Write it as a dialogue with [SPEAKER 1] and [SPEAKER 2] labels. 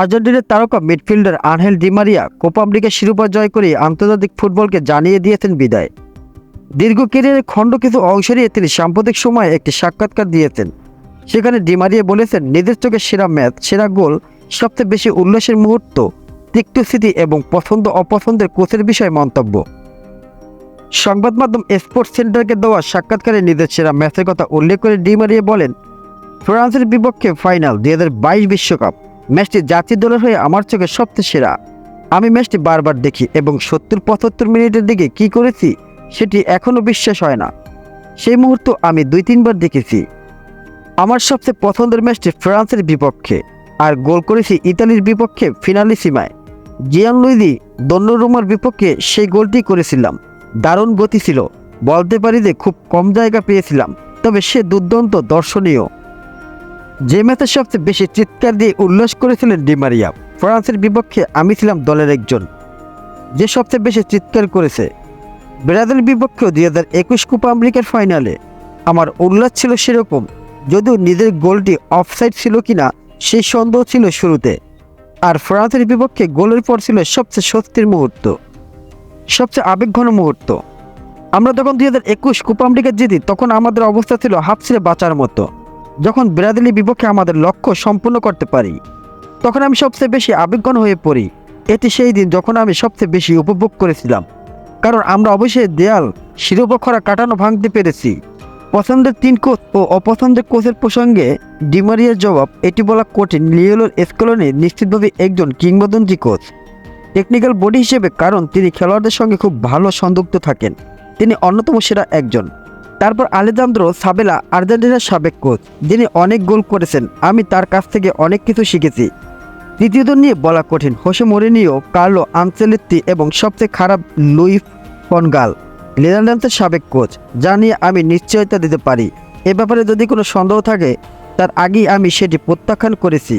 [SPEAKER 1] আর্জেন্টিনার তারকা midfielder Angel Di Maria Copa শিরোপা জয় করে আন্তর্জাতিক ফুটবলকে জানিয়ে দিয়েছেন বিদায়। দীর্ঘ ক্যারিয়ারের খণ্ড কিছু অংশ নিয়ে তিনি সাম্প্রতিক সময়ে একটি সাক্ষাৎকার দিয়েছেন। সেখানে ডিমারিয়া বলেছেন, নিজের চোখে সেরা ম্যাচ, সেরা গোল, সবচেয়ে বেশি উল্লাসের মুহূর্ত, তিক্ত স্মৃতি এবং পছন্দ অপছন্দের কোচের বিষয়ে মন্তব্য। সংবাদ মাধ্যম স্পোর্টস সেন্টারকে দেওয়া সাক্ষাৎকারে নিজের সেরা ম্যাচের কথা উল্লেখ করে ডিমারিয়া বলেন, ফ্রান্সের বিপক্ষে ফাইনাল বাইশ বিশ্বকাপ। ম্যাচটি জাতীয় দলের হয়ে আমার চোখে সবচেয়ে সেরা। আমি ম্যাচটি বারবার দেখি এবং সত্তর, পঁচাত্তর মিনিটের দিকে কি করেছি সেটি এখনও বিশ্বাস হয় না। সেই মুহূর্ত আমি দুই, তিনবার দেখেছি। আমার সবচেয়ে পছন্দের ম্যাচটি ফ্রান্সের বিপক্ষে, আর গোল করেছি ইতালির বিপক্ষে ফিনালি সীমায়। জিয়ান লুইদি দন্নরুমার বিপক্ষে সেই গোলটি করেছিলাম। দারুণ গতি ছিল, বলতে পারি যে খুব কম জায়গা পেয়েছিলাম, তবে সে দুর্দান্ত দর্শনীয়। যে ম্যাচে সবচেয়ে বেশি চিৎকার দিয়ে উল্লাস করেছিলেন ডিমারিয়া ফ্রান্সের বিপক্ষে আমি ছিলাম দলের একজন। যে সবচেয়ে বেশি চিৎকার করেছে, ব্রাজিল বিপক্ষেও দুই হাজার একুশ কোপা আমেরিকার ফাইনালে। আমার উল্লাস ছিল সেরকম, যদিও নিজের গোলটি অফসাইড ছিল কিনা সেই সন্দেহ ছিল শুরুতে। আর ফ্রান্সের বিপক্ষে গোলের পর ছিল সবচেয়ে স্বস্তির মুহূর্ত, সবচেয়ে আবেগঘন মুহূর্ত। আমরা যখন দুই হাজার একুশ কোপা আমেরিকা জিতি, তখন আমাদের অবস্থা ছিল হাফ ছেড়ে বাঁচার মতো। যখন ব্রাজিলের বিপক্ষে আমাদের লক্ষ্য সম্পূর্ণ করতে পারি, তখন আমি সবচেয়ে বেশি আবেগঘন হয়ে পড়ি। এটি সেই দিন যখন আমি সবচেয়ে বেশি উপভোগ করেছিলাম, কারণ আমরা অবশ্যই দেয়াল শিরোপক্ষরা কাটানো, ভাঙতে পেরেছি। পছন্দের তিন কোচ ও অপছন্দের কোচের প্রসঙ্গে ডিমারিয়ার জবাব, এটি বলা কঠিন। লিওলোর স্কলনি নিশ্চিতভাবে একজন কিংবদন্তি কোচ। টেকনিক্যাল বডি হিসেবে, কারণ তিনি খেলোয়াড়দের সঙ্গে খুব ভালো সংযুক্ত থাকেন। তিনি অন্যতম সেরা একজন। তারপর আলেজান্দ্রো সাবেলা আর্জেন্টিনার সাবেক কোচ, যিনি অনেক গোল করেছেন। আমি তার কাছ থেকে অনেক কিছু শিখেছি। তৃতীয়জন নিয়ে বলা কঠিন, হোসে মরিনিও, কার্লো আনসেলেত্তি এবং সবচেয়ে খারাপ লুই ফনগাল নেদারল্যান্ডসের সাবেক কোচ, যা নিয়ে আমি নিশ্চয়তা দিতে পারি। এ ব্যাপারে যদি কোনো সন্দেহ থাকে, তার আগেই আমি সেটি প্রত্যাখ্যান করেছি।